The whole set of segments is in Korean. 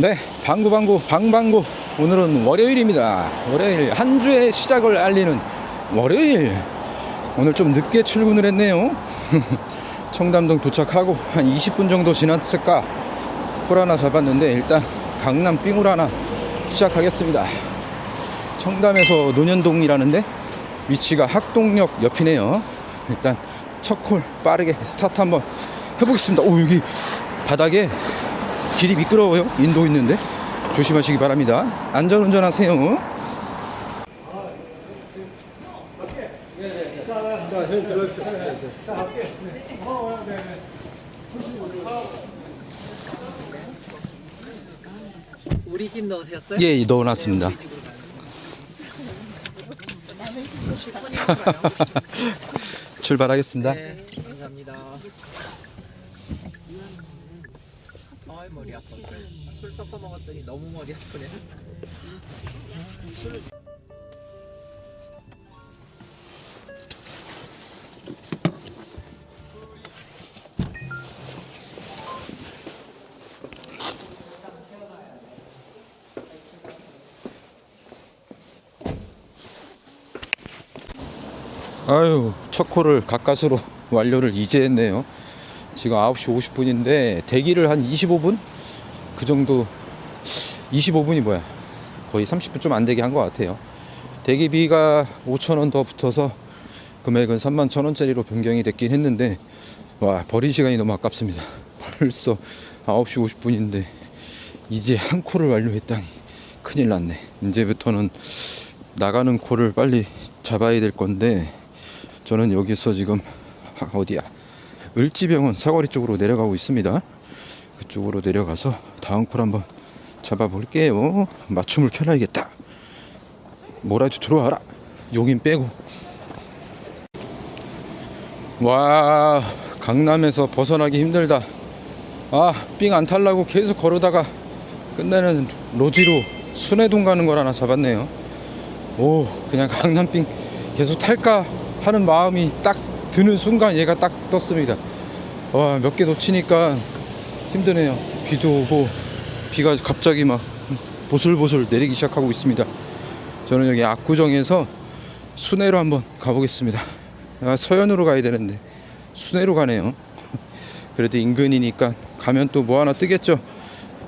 네, 방구방구 방방구 오늘은 월요일입니다. 월요일 한 주의 시작을 알리는 월요일. 오늘 좀 늦게 출근을 했네요. 청담동 도착하고 한 20분 정도 지났을까 콜 하나 잡았는데 일단 강남 삥울 하나 시작하겠습니다. 청담에서 논현동이라는데 위치가 학동역 옆이네요. 일단 첫 콜 빠르게 스타트 한번 해보겠습니다. 오 여기 바닥에 길이 미끄러워요. 인도 있는데 조심하시기 바랍니다. 안전 운전 하세요. 우리 집 넣으셨어요? 예, 넣어놨습니다. 출발하겠습니다. 네, 감사합니다. 아이 머리 아파. 술 섞어 먹었더니 너무 머리 아프네. 아유, 첫 콜을 가까스로 완료를 이제 했네요. 지금 9시 50분인데 대기를 한 25분? 그 정도 25분이 뭐야? 거의 30분 좀 안 되게 한 것 같아요. 대기비가 5,000원 더 붙어서 금액은 3만 1,000원짜리로 변경이 됐긴 했는데 와, 버린 시간이 너무 아깝습니다. 벌써 9시 50분인데 이제 한 콜을 완료했다니 큰일 났네. 이제부터는 나가는 콜을 빨리 잡아야 될 건데 저는 여기서 지금 하- 어디야 을지병원 사거리 쪽으로 내려가고 있습니다 그쪽으로 내려가서 다음 콜 한번 잡아볼게요. 맞춤을 켜놔야겠다. 뭐라도 들어와라. 용인 빼고. 와 강남에서 벗어나기 힘들다. 아 삥 안 탈라고 계속 걸어다가 끝내는 로지로 순회동 가는 걸 하나 잡았네요. 오 그냥 강남빙 계속 탈까 하는 마음이 딱 드는 순간 얘가 딱 떴습니다. 와 몇 개 놓치니까 힘드네요. 비도 오고 비가 갑자기 막 보슬보슬 내리기 시작하고 있습니다. 저는 여기 압구정에서 순회로 한번 가보겠습니다. 아, 서현으로 가야 되는데 순회로 가네요. 그래도 인근이니까 가면 또 뭐 하나 뜨겠죠.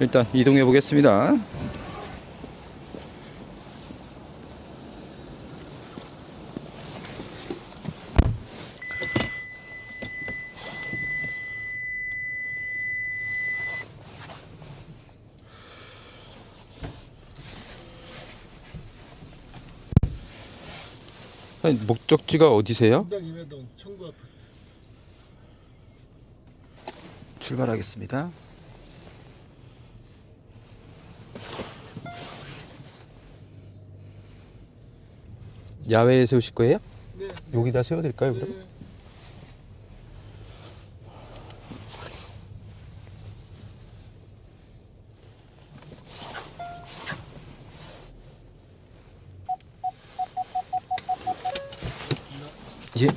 일단 이동해 보겠습니다 아니, 목적지가 어디세요? 분당 임해동 청구 앞에 출발하겠습니다. 야외에 세우실 거예요? 네. 여기다 세워드릴까요, 그럼? 네. 예.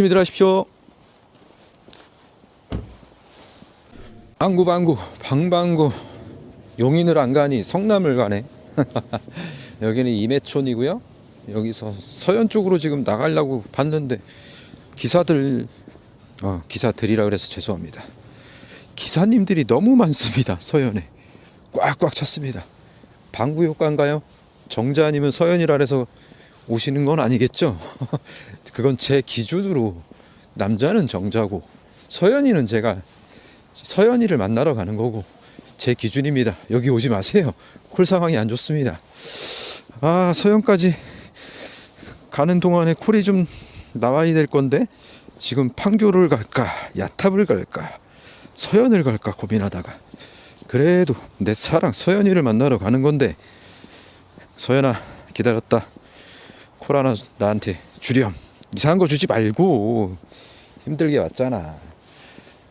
조심히 들어가십시오. 방구방구 방방구 용인을 안 가니 성남을 가네. 여기는 임해촌이고요. 여기서 서현 쪽으로 지금 나가려고 봤는데 기사들 어, 기사들이라 그래서 죄송합니다. 기사님들이 너무 많습니다. 서현에 꽉꽉 찼습니다. 방구 효과인가요? 정자 아니면 서현이라 해서 오시는 건 아니겠죠? 그건 제 기준으로 남자는 정자고 서현이는 제가 서현이를 만나러 가는 거고 제 기준입니다. 여기 오지 마세요. 콜 상황이 안 좋습니다. 아 서현까지 가는 동안에 콜이 좀 나와야 될 건데 지금 판교를 갈까 야탑을 갈까 서현을 갈까 고민하다가 그래도 내 사랑 서현이를 만나러 가는 건데 서현아 기다렸다 콜 하나 나한테 주렴. 이상한 거 주지 말고 힘들게 왔잖아.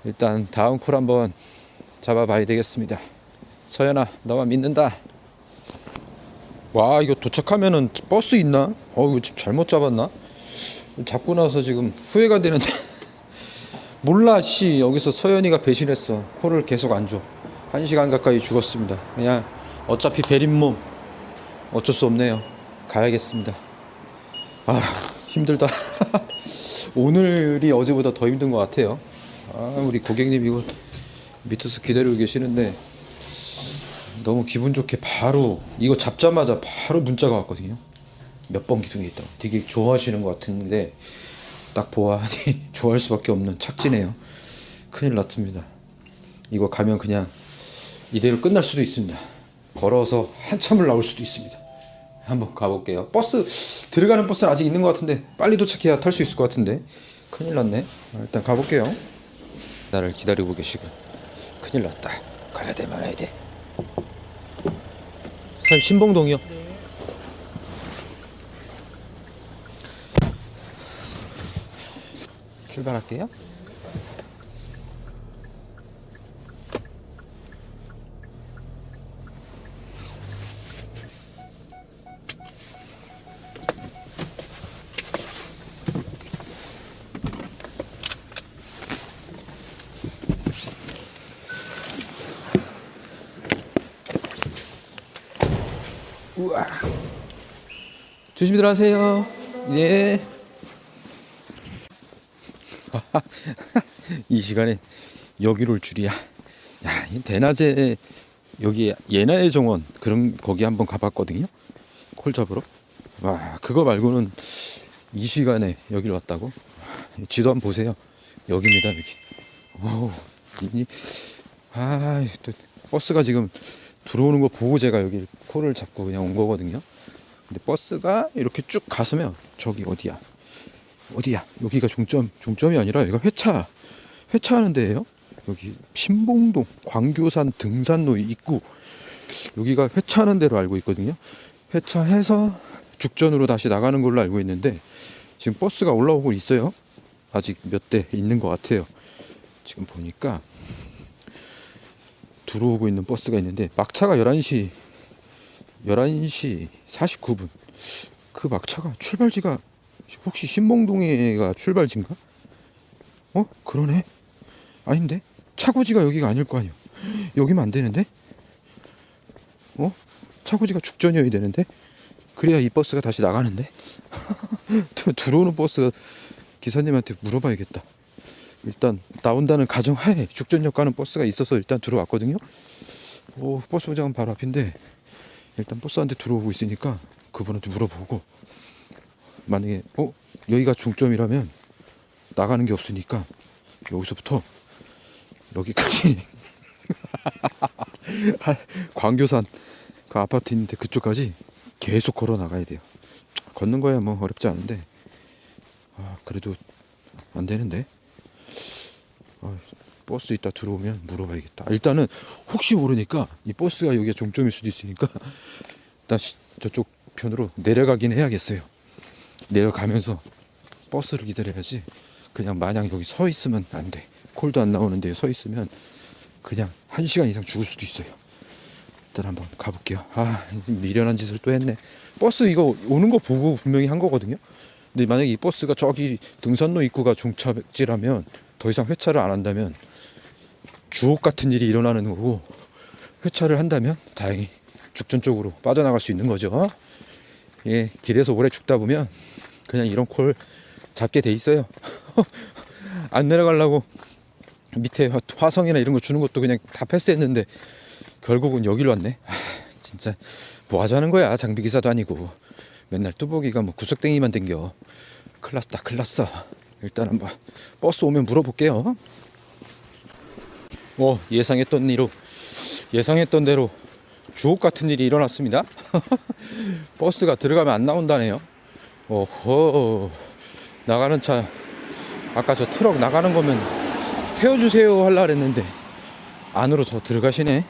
일단 다음 콜 한번 잡아봐야 되겠습니다. 서현아 너만 믿는다. 와 이거 도착하면은 버스 있나? 어 이거 지금 잘못 잡았나? 잡고 나서 지금 후회가 되는데. 몰라 씨. 여기서 서연이가 배신했어. 코를 계속 안줘한 시간 가까이 죽었습니다. 그냥 어차피 베린 몸. 어쩔 수 없네요. 가야겠습니다 아 힘들다 오늘이 어제보다 더 힘든 것 같아요 아 우리 고객님 이거 밑에서 기다리고 계시는데 너무 기분 좋게 바로 이거 잡자마자 바로 문자가 왔거든요. 몇 번 기둥에 있다고. 되게 좋아하시는 것 같은데 딱 보아하니 좋아할 수밖에 없는 착지네요. 큰일 났습니다. 이거 가면 그냥 이대로 끝날 수도 있습니다. 걸어서 한참을 나올 수도 있습니다. 한번 가볼게요. 버스 들어가는 버스는 아직 있는 것 같은데 빨리 도착해야 탈 수 있을 것 같은데 큰일 났네. 아, 일단 가볼게요. 나를 기다리고 계시고 큰일 났다. 가야 돼 말아야 돼. 사장님 신봉동이요. 출발할게요. 우와. 조심히 들어가세요. 예. 이 시간에 여기로 올 줄이야. 야, 이 대낮에 여기 예나의 정원 그런 거기 한번 가봤거든요. 콜 잡으러. 와, 그거 말고는 이 시간에 여기로 왔다고. 지도 한번 보세요. 여기입니다, 여기. 오, 이, 아, 또 버스가 지금 들어오는 거 보고 제가 여기 콜을 잡고 그냥 온 거거든요. 근데 버스가 이렇게 쭉 갔으면 저기 어디야? 어디야? 여기가 종점 종점이 아니라 여기가 회차 회차하는 데예요. 여기 신봉동 광교산 등산로 입구 여기가 회차하는 데로 알고 있거든요. 회차해서 죽전으로 다시 나가는 걸로 알고 있는데 지금 버스가 올라오고 있어요. 아직 몇 대 있는 것 같아요. 지금 보니까 들어오고 있는 버스가 있는데 막차가 11시 11시 49분 그 막차가 출발지가 혹시 신봉동에가 출발지인가? 어? 그러네 아닌데 차고지가 여기가 아닐 거 아니야 여기면 안 되는데? 어? 차고지가 죽전이어야 되는데? 그래야 이 버스가 다시 나가는데? 들어오는 버스 기사님한테 물어봐야겠다 일단 나온다는 가정하에 죽전역 가는 버스가 있어서 일단 들어왔거든요. 오 버스 정장은 바로 앞인데 일단 버스한테 들어오고 있으니까 그분한테 물어보고 만약에 어 여기가 중점이라면 나가는 게 없으니까 여기서부터 여기까지 광교산 그 아파트 있는데 그쪽까지 계속 걸어 나가야 돼요. 걷는 거야 뭐 어렵지 않은데 아 그래도 안 되는데. 아, 버스 있다 들어오면 물어봐야겠다. 일단은 혹시 모르니까 이 버스가 여기가 종점일 수도 있으니까 일단 시- 저쪽 편으로 내려가긴 해야겠어요. 내려가면서 버스를 기다려야지. 그냥 마냥 여기 서 있으면 안 돼. 콜도 안 나오는데 서 있으면 그냥 한 시간 이상 죽을 수도 있어요. 일단 한번 가볼게요. 아 미련한 짓을 또 했네. 버스 이거 오는 거 보고 분명히 한 거거든요. 근데 만약에 이 버스가 저기 등산로 입구가 종착지라면 더 이상 회차를 안 한다면 주옥 같은 일이 일어나는 거고 회차를 한다면 다행히 죽전 쪽으로 빠져나갈 수 있는 거죠. 예, 길에서 오래 죽다 보면 그냥 이런 콜 잡게 돼 있어요. 안 내려가려고 밑에 화- 화성이나 이런 거 주는 것도 그냥 다 패스했는데 결국은 여기로 왔네. 아, 진짜 뭐 하자는 거야. 장비 기사도 아니고 맨날 뚜벅이가 뭐 구석댕이만 댕겨. 클났다, 클났어. 일단 한번 버스 오면 물어볼게요. 어, 예상했던 일로 예상했던 대로 주옥 같은 일이 일어났습니다. 버스가 들어가면 안 나온다네요. 어허, 나가는 차 아까 저 트럭 나가는 거면 태워주세요 할라 그랬는데 안으로 더 들어가시네.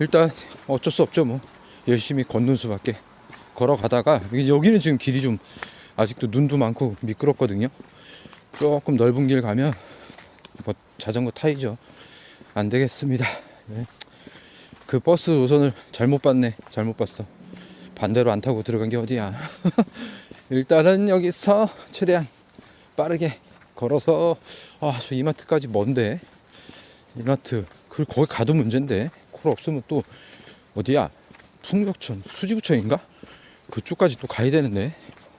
일단 어쩔 수 없죠 뭐 열심히 걷는 수밖에 걸어가다가 여기- 여기는 지금 길이 좀 아직도 눈도 많고 미끄럽거든요. 조금 넓은 길 가면 뭐 자전거 타이죠. 안 되겠습니다. 네. 그 버스 노선을 잘못 봤네. 잘못 봤어. 반대로 안 타고 들어간 게 어디야? 일단은 여기서 최대한 빠르게 걸어서 아 저 이마트까지 먼데? 이마트. 그 거기 가도 문제인데? 콜 없으면 또 어디야? 풍력천 수지구청인가? 그쪽까지 또 가야 되는데?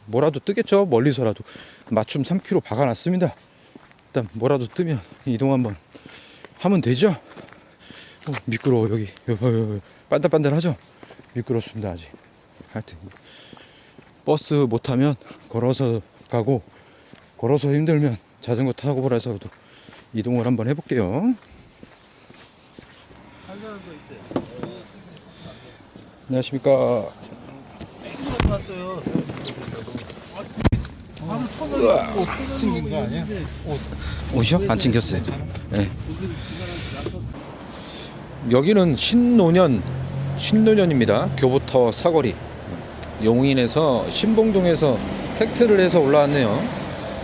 뭐라도 뜨겠죠? 멀리서라도. 맞춤 3km 박아놨습니다. 일단 뭐라도 뜨면 이동 한번 하면 되죠 어, 미끄러워 여기. 반들반들하죠 미끄럽습니다 아직 하여튼 버스 못 타면 걸어서 가고 걸어서 힘들면 자전거 타고 보라서도 이동을 한번 해볼게요. 안녕하십니까 왔어요. 하루 터널 챙긴 거 아니야? 옷 이요? 안 챙겼어요. 네. 여기는 신노년 신노년입니다. 교보터 사거리 용인에서 신봉동에서 택트를 해서 올라왔네요.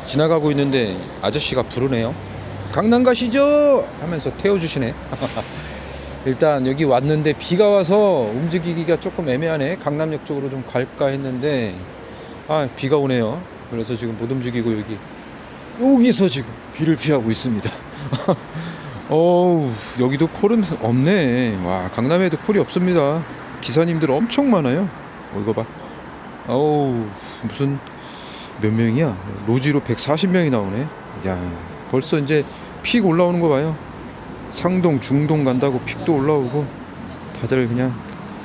지나가고 있는데 아저씨가 부르네요. 강남 가시죠 하면서 태워주시네. 일단 여기 왔는데 비가 와서 움직이기가 조금 애매하네. 강남역 쪽으로 좀 갈까 했는데 아 비가 오네요. 그래서 지금 못 움직이고 여기 여기서 지금 비를 피하고 있습니다. 어우, 여기도 콜은 없네. 와, 강남에도 콜이 없습니다. 기사님들 엄청 많아요. 어, 이거 봐. 어우, 무슨 몇 명이야? 로지로 140명이 나오네. 야, 벌써 이제 픽 올라오는 거 봐요. 상동, 중동 간다고 픽도 올라오고 다들 그냥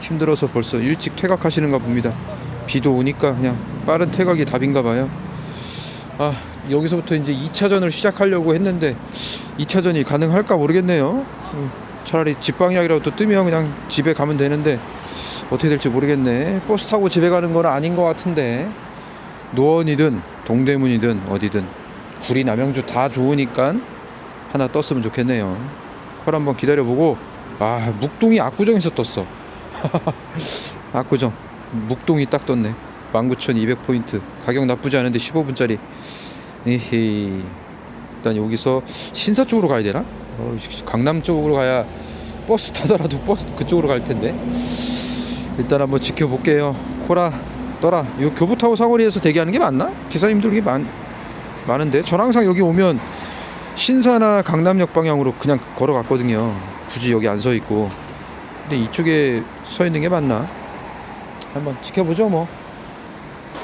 힘들어서 벌써 일찍 퇴각하시는가 봅니다. 비도 오니까 그냥 빠른 퇴각이 답인가 봐요. 아, 여기서부터 이제 2차전을 시작하려고 했는데 2차전이 가능할까 모르겠네요. 음, 차라리 집방향이라도 또 뜨면 그냥 집에 가면 되는데 어떻게 될지 모르겠네. 버스 타고 집에 가는 건 아닌 것 같은데 노원이든 동대문이든 어디든 구리 남양주 다 좋으니까 하나 떴으면 좋겠네요. 콜 한번 기다려보고 아 묵동이 압구정에서 떴어. 압구정 묵동이 딱 떴네. 19,200포인트. 가격 나쁘지 않은데 15분짜리. 에헤이. 일단 여기서 신사 쪽으로 가야 되나? 어, 강남 쪽으로 가야 버스 타더라도 버스 그쪽으로 갈 텐데. 일단 한번 지켜볼게요. 코라 떠라. 요 교부타워 사거리에서 대기하는 게 맞나? 기사님들 이게 많, 많은데. 전 항상 여기 오면 신사나 강남역 방향으로 그냥 걸어갔거든요. 굳이 여기 안 서 있고. 근데 이쪽에 서 있는 게 맞나? 한번 지켜보죠 뭐.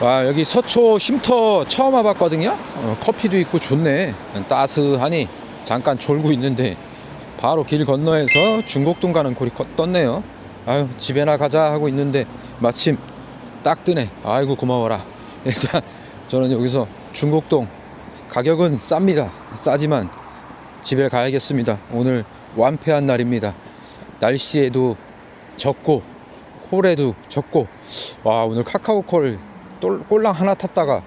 와 여기 서초 쉼터 처음 와봤거든요? 어, 커피도 있고 좋네. 따스하니 잠깐 졸고 있는데 바로 길 건너에서 중곡동 가는 골이 컷 떴네요. 아유 집에나 가자 하고 있는데 마침 딱 뜨네. 아이고 고마워라. 일단 저는 여기서 중곡동 가격은 쌉니다. 싸지만 집에 가야겠습니다. 오늘 완패한 날입니다. 날씨에도 졌고 콜에도 졌고 와 오늘 카카오콜 똘- 꼴랑 하나 탔다가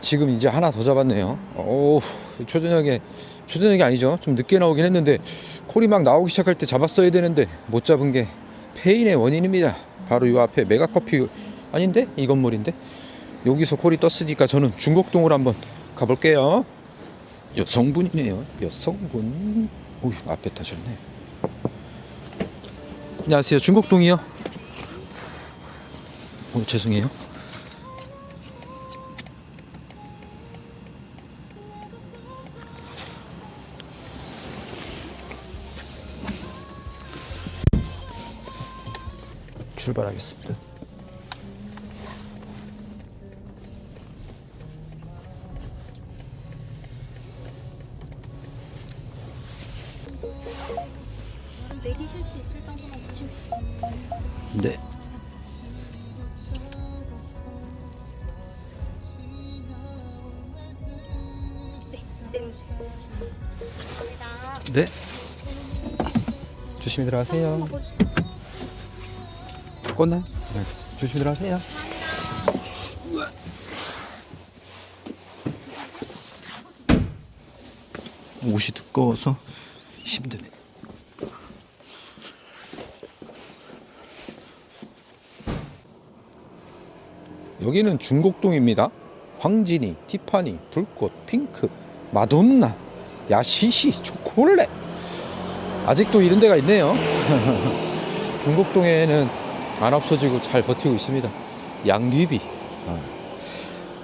지금 이제 하나 더 잡았네요. 오 초저녁에 초저녁이 아니죠. 좀 늦게 나오긴 했는데 콜이 막 나오기 시작할 때 잡았어야 되는데 못 잡은 게 페인의 원인입니다. 바로 이 앞에 메가커피 아닌데 이 건물인데 여기서 콜이 떴으니까 저는 중곡동으로 한번 가볼게요. 여성분이네요. 여성분. 오 앞에 타셨네. 안녕하세요. 중곡동이요. 오 죄송해요. 출발하겠습니다. 들어가세요. 꽂나요? 네. 조심히 들어가세요. 옷이 두꺼워서 힘드네. 여기는 중곡동입니다. 황진이, 티파니, 불꽃, 핑크, 마돈나, 야시시, 초콜릿. 아직도 이런 데가 있네요. 중곡동에는 안 없어지고 잘 버티고 있습니다. 양귀비. 아,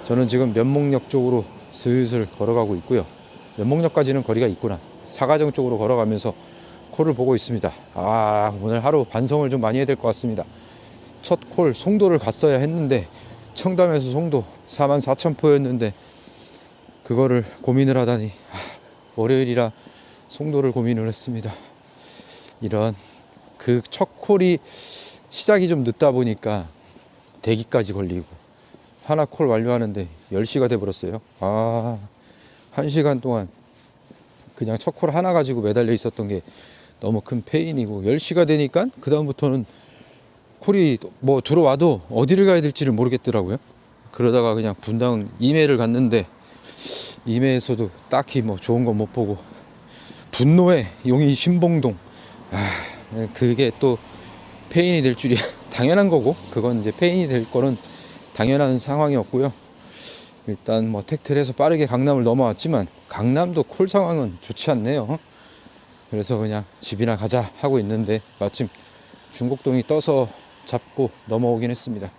저는 지금 면목역 쪽으로 슬슬 걸어가고 있고요. 면목역까지는 거리가 있구나. 사가정 쪽으로 걸어가면서 콜을 보고 있습니다. 아, 오늘 하루 반성을 좀 많이 해야 될 것 같습니다. 첫 콜 송도를 갔어야 했는데 청담에서 송도 4만 4천 포였는데 그거를 고민을 하다니 아, 월요일이라 송도를 고민을 했습니다. 이런 그 첫 콜이 시작이 좀 늦다 보니까 대기까지 걸리고 하나 콜 완료하는데 10시가 돼 버렸어요. 아, 1시간 동안 그냥 첫 콜 하나 가지고 매달려 있었던 게 너무 큰 페인이고 10시가 되니까 그 다음부터는 콜이 뭐 들어와도 어디를 가야 될지를 모르겠더라고요. 그러다가 그냥 분당 임해를 갔는데 임해에서도 딱히 뭐 좋은 건 못 보고 분노의 용인 신봉동 아 그게 또 페인이 될 줄이야 당연한 거고 그건 이제 페인이 될 거는 당연한 상황이었고요. 일단 뭐 해서 빠르게 강남을 넘어왔지만 강남도 콜 상황은 좋지 않네요. 그래서 그냥 집이나 가자 하고 있는데 마침 중곡동이 떠서 잡고 넘어오긴 했습니다.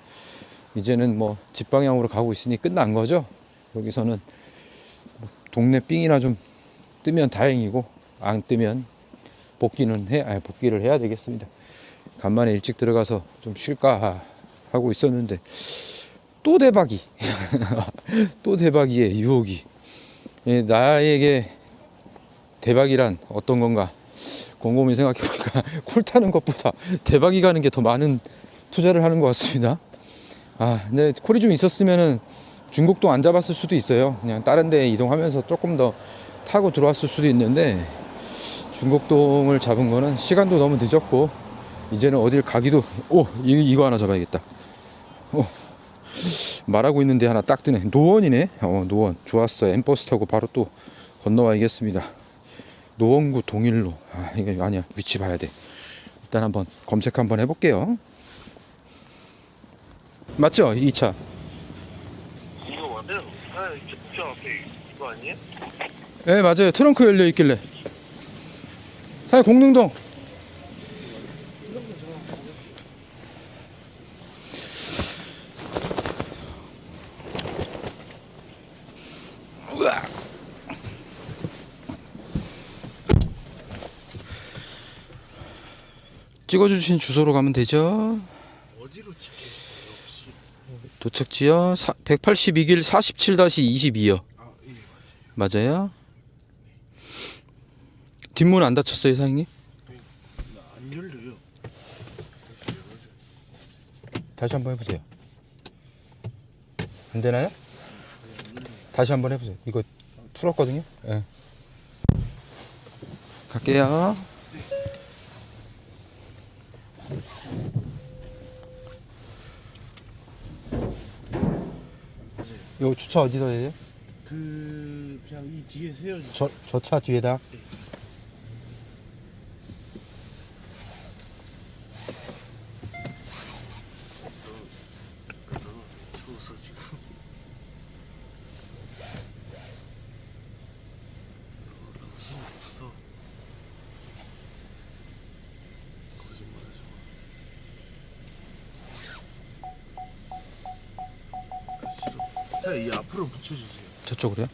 이제는 뭐 집 방향으로 가고 있으니 끝난 거죠. 여기서는 뭐 동네 삥이나 좀 뜨면 다행이고 안 뜨면 복귀는 해, 아니 복귀를 해야 되겠습니다. 간만에 일찍 들어가서 좀 쉴까 하고 있었는데 또 대박이 또 대박이의 유혹이 예, 나에게 대박이란 어떤 건가 곰곰이 생각해보니까 콜 타는 것보다 대박이 가는 게 더 많은 투자를 하는 것 같습니다. 아, 근데 콜이 좀 있었으면은 중국도 안 잡았을 수도 있어요. 그냥 다른 데 이동하면서 조금 더 타고 들어왔을 수도 있는데 중국동을 잡은 거는 시간도 너무 늦었고 이제는 어딜 가기도 오 이, 이거 하나 잡아야겠다. 오 말하고 있는데 하나 딱 뜨네. 노원이네. 어 노원 좋았어. 엠버스 타고 바로 또 건너와야겠습니다. 노원구 동일로. 아 이게 아니야 위치 봐야 돼. 일단 한번 검색 한번 해볼게요. 맞죠 이 차? 이거 맞아요? 아, 앞에 이거 아니에요? 네 맞아요 트렁크 열려 있길래 사장님 공릉동. 찍어주신 주소로 가면 되죠? 도착지요 182길 47-22요 아, 예, 맞아요? 뒷문 안 닫혔어요, 사장님? 안 열려요. 다시 한번 해보세요. 안 되나요? 다시 한번 해보세요. 이거 풀었거든요. 예. 갈게요. 요 주차 어디다 해요? 그, 그냥 이 뒤에 세워주세요. 저저 차 뒤에다. 추 자, 이 앞으로 붙여주세요. 저쪽으로요?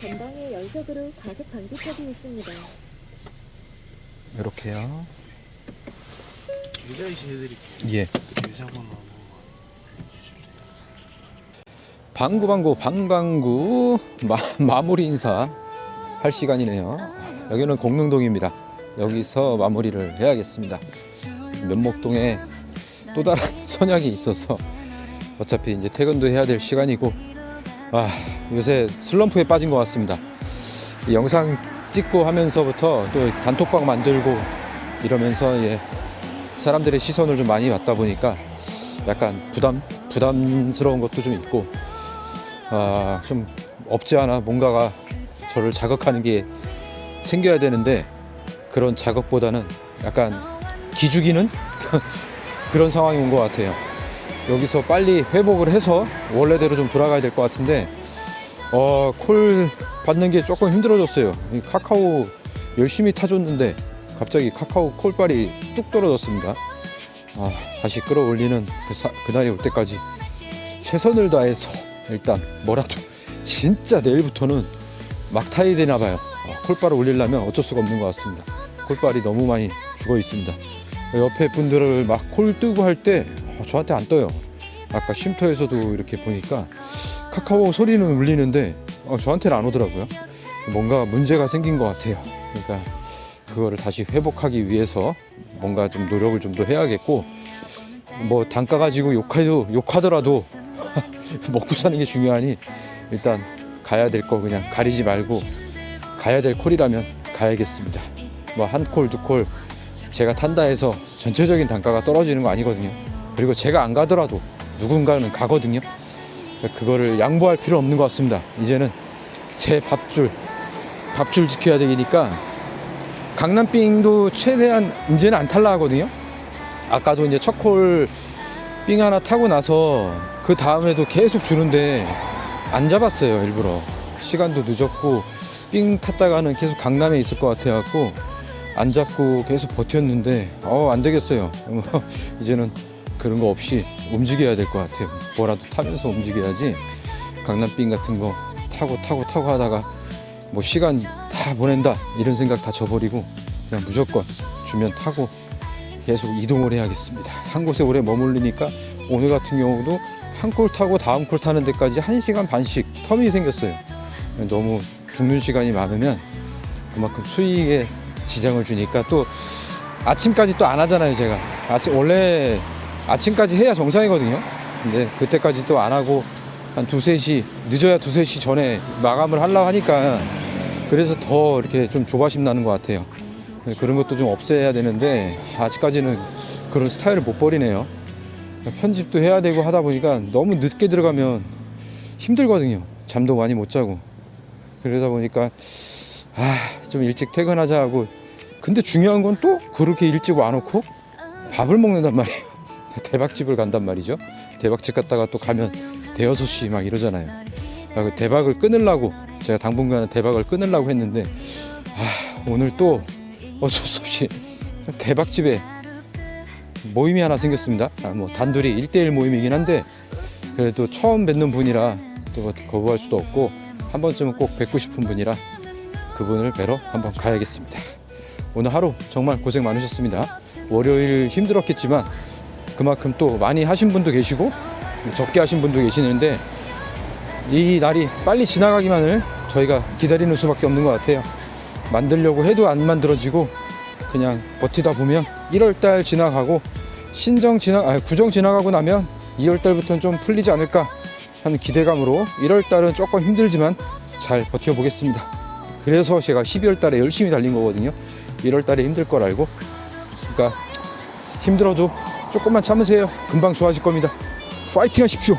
전방에 연속으로 과속 방지턱이 있습니다. 이렇게요. 계좌이체 해드릴게요. 예. 계좌번호 한 해주실래요? 방구 방구 방방구 마, 마무리 인사 할 시간이네요. 여기는 공릉동입니다. 여기서 마무리를 해야겠습니다. 면목동에 또 다른 선약이 있어서 어차피 이제 퇴근도 해야 될 시간이고 아 요새 슬럼프에 빠진 것 같습니다. 이 영상 찍고 하면서부터 또 단톡방 만들고 이러면서 예, 사람들의 시선을 좀 많이 받다 보니까 약간 부담 부담스러운 것도 좀 있고 아, 좀 없지 않아 뭔가가 저를 자극하는 게 생겨야 되는데 그런 자극보다는 약간 기죽이는 그런 상황이 온 것 같아요. 여기서 빨리 회복을 해서 원래대로 좀 돌아가야 될 것 같은데 어, 콜 받는 게 조금 힘들어졌어요. 이 카카오 열심히 타줬는데 갑자기 카카오 콜빨이 뚝 떨어졌습니다. 아, 다시 끌어올리는 그 사- 그날이 올 때까지 최선을 다해서 일단 뭐라도 진짜 내일부터는 막 타야 되나 봐요. 아, 콜빨을 올리려면 어쩔 수가 없는 것 같습니다. 콜빨이 너무 많이 죽어 있습니다. 옆에 분들을 막 콜 뜨고 할 때 저한테 안 떠요. 아까 쉼터에서도 이렇게 보니까 카카오 소리는 울리는데 어, 저한테는 안 오더라고요. 뭔가 문제가 생긴 것 같아요. 그러니까 그거를 다시 회복하기 위해서 뭔가 좀 노력을 좀 더 해야겠고 뭐 단가 가지고 욕해도 욕하더라도 먹고 사는 게 중요하니 일단 가야 될 거 그냥 가리지 말고 가야 될 콜이라면 가야겠습니다. 뭐 한 콜 두 콜 제가 탄다 해서 전체적인 단가가 떨어지는 거 아니거든요. 그리고 제가 안 가더라도 누군가는 가거든요. 그거를 양보할 필요 없는 것 같습니다. 이제는 제 밥줄 밥줄 지켜야 되니까 강남빙도 최대한 이제는 안 탈라 하거든요. 아까도 이제 첫콜 빙 하나 타고 나서 그 다음에도 계속 주는데 안 잡았어요 일부러 시간도 늦었고 삥 탔다가는 계속 강남에 있을 것 같아 갖고 안 잡고 계속 버텼는데 어 안 되겠어요 이제는 그런 거 없이 움직여야 될 것 같아요 뭐라도 타면서 움직여야지 강남빙 같은 거 타고 타고 타고 하다가 뭐 시간 다 보낸다 이런 생각 다 저버리고 그냥 무조건 주면 타고 계속 이동을 해야겠습니다. 한 곳에 오래 머물리니까 오늘 같은 경우도 한 콜 타고 다음 콜 타는 데까지 한 시간 반씩 텀이 생겼어요. 너무 죽는 시간이 많으면 그만큼 수익에 지장을 주니까 또 아침까지 또 안 하잖아요, 제가. 아침 원래 아침까지 해야 정상이거든요. 근데 그때까지 또 안 하고 한 두세 시 늦어야 두세 시 전에 마감을 하려고 하니까 그래서 더 이렇게 좀 조바심 나는 것 같아요. 네, 그런 것도 좀 없애야 되는데 아직까지는 그런 스타일을 못 버리네요. 편집도 해야 되고 하다 보니까 너무 늦게 들어가면 힘들거든요. 잠도 많이 못 자고 그러다 보니까 아 좀 일찍 퇴근하자 하고 근데 중요한 건 또 그렇게 일찍 와놓고 밥을 먹는단 말이에요. 대박집을 간단 말이죠. 대박집 갔다가 또 가면 대여섯 시 막 이러잖아요. 아, 그 대박을 끊으려고 제가 당분간은 대박을 끊으려고 했는데 아 오늘 또 어쩔 수 없이 대박집에 모임이 하나 생겼습니다. 아, 뭐 단둘이 일대일 모임이긴 한데 그래도 처음 뵙는 분이라 또 거부할 수도 없고 한 번쯤은 꼭 뵙고 싶은 분이라 그분을 뵈러 한번 가야겠습니다. 오늘 하루 정말 고생 많으셨습니다. 월요일 힘들었겠지만 그만큼 또 많이 하신 분도 계시고 적게 하신 분도 계시는데 이 날이 빨리 지나가기만을 저희가 기다리는 수밖에 없는 것 같아요. 만들려고 해도 안 만들어지고 그냥 버티다 보면 1월 달 지나가고 신정 지나 아 구정 지나가고 나면 2월 달부터는 좀 풀리지 않을까 하는 기대감으로 1월 달은 조금 힘들지만 잘 버텨 보겠습니다. 그래서 제가 12월 달에 열심히 달린 거거든요. 1월 달에 힘들 걸 알고 그러니까 힘들어도 조금만 참으세요. 금방 좋아질 겁니다. 파이팅 하십시오.